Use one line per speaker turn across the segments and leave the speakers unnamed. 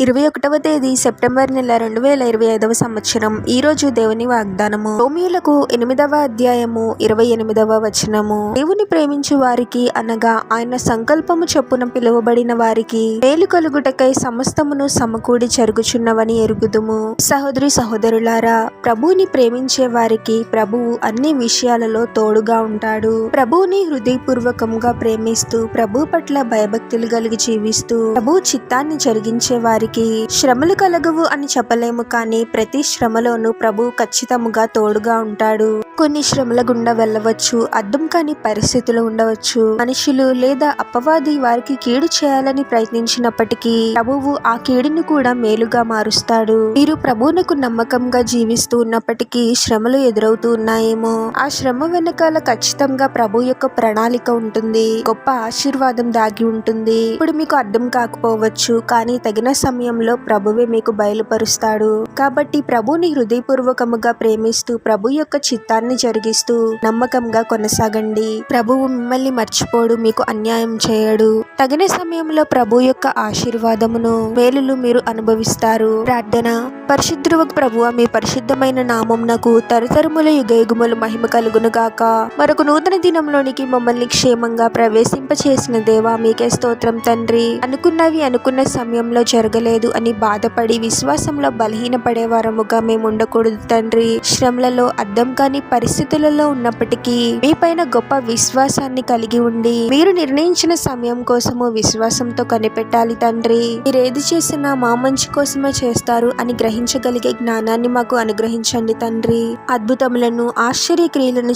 ఇరవై ఒకటవ తేదీ సెప్టెంబర్ నెల రెండు వేల ఇరవై ఐదవ సంవత్సరం. ఈ రోజు దేవుని వాగ్దానము. రోమియులకు ఎనిమిదవ అధ్యాయము ఇరవై ఎనిమిదవ వచనము. దేవుని ప్రేమించు వారికి అనగా ఆయన సంకల్పము చొప్పున పిలువబడిన వారికి మేలు కలుగుటకై సమస్తమును సమకూడి జరుగుచున్నవని ఎరుగుదుము. సహోదరి సహోదరులారా ప్రభువుని ప్రేమించే వారికి ప్రభువు అన్ని విషయాలలో తోడుగా ఉంటాడు. ప్రభువుని హృదయపూర్వకంగా ప్రేమిస్తూ ప్రభు పట్ల భయభక్తులు కలిగి జీవిస్తూ ప్రభు చిత్తాన్ని జరిగించే వారికి శ్రమలు కలగవు అని చెప్పలేము కానీ ప్రతి శ్రమలోనూ ప్రభు ఖచ్చితముగా తోడుగా ఉంటాడు. కొన్ని శ్రమల గుండా వెళ్ళవచ్చు అర్థం కాని పరిస్థితులు ఉండవచ్చు. మనుషులు లేదా అపవాది వారికి కీడు చేయాలని ప్రయత్నించినప్పటికీ ప్రభువు ఆ కీడును కూడా మేలుగా మారుస్తాడు. మీరు ప్రభువునకు నమ్మకంగా జీవిస్తూ ఉన్నప్పటికీ శ్రమలు ఎదురవుతూ ఉన్నాయేమో. ఆ శ్రమ వెనకాల ఖచ్చితంగా ప్రభు యొక్క ప్రణాళిక ఉంటుంది. గొప్ప ఆశీర్వాదం దాగి ఉంటుంది. ఇప్పుడు మీకు అర్థం కాకపోవచ్చు కానీ తగిన సమయంలో ప్రభువే మీకు బయలుపరుస్తాడు. కాబట్టి ప్రభుని హృదయపూర్వకముగా ప్రేమిస్తూ ప్రభు యొక్క చిత్తాన్ని జరిగిస్తూ నమ్మకంగా కొనసాగండి. ప్రభు ప్రభువు మిమ్మల్ని మర్చిపోడు మీకు అన్యాయం చేయడు. తగిన సమయంలో ప్రభు యొక్క ఆశీర్వాదమును మేలులు మీరు అనుభవిస్తారు. ప్రార్థన. పరిశుద్ధుడు ప్రభు మీ పరిశుద్ధమైన నామంనకు తరతరముల యుగయుగములు మహిమ కలుగును గాక. మరొక నూతన దినంలోనికి మమ్మల్ని క్షేమంగా ప్రవేశింపచేసిన దేవా మీకే స్తోత్రం తండ్రి. అనుకున్నవి అనుకున్న సమయంలో జరగలేదు అని బాధపడి విశ్వాసంలో బలహీనపడే వారముగా మేము ఉండకూడదు తండ్రి. శ్రమలలో అర్థం కాని పరిస్థితులలో ఉన్నప్పటికీ మీ పైన గొప్ప విశ్వాసాన్ని కలిగి ఉండి మీరు నిర్ణయించిన సమయం కోసము విశ్వాసంతో కనిపెట్టాలి తండ్రి. మీరు ఏది చేసినా మా మంచి కోసమే చేస్తారు అని గ్రహించగలిగే జ్ఞానాన్ని మాకు అనుగ్రహించండి తండ్రి. అద్భుతములను ఆశ్చర్య క్రియలను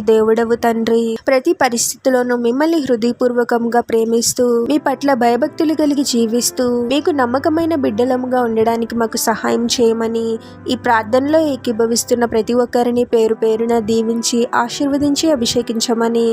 దేవుడవు తండ్రి. ప్రతి పరిస్థితిలోనూ మిమ్మల్ని హృదయపూర్వకంగా ప్రేమిస్తూ మీ పట్ల భయభక్తులు కలిగి జీవిస్తూ మీకు నమ్మకమైన బిడ్డలముగా ఉండడానికి మాకు సహాయం చేయమని ఈ ప్రార్థనలో ఏకీభవిస్తున్న ప్రతి ఒక్కరిని పేరు పేరున దీవించి ఆశీర్వదించి అభిషేకించమని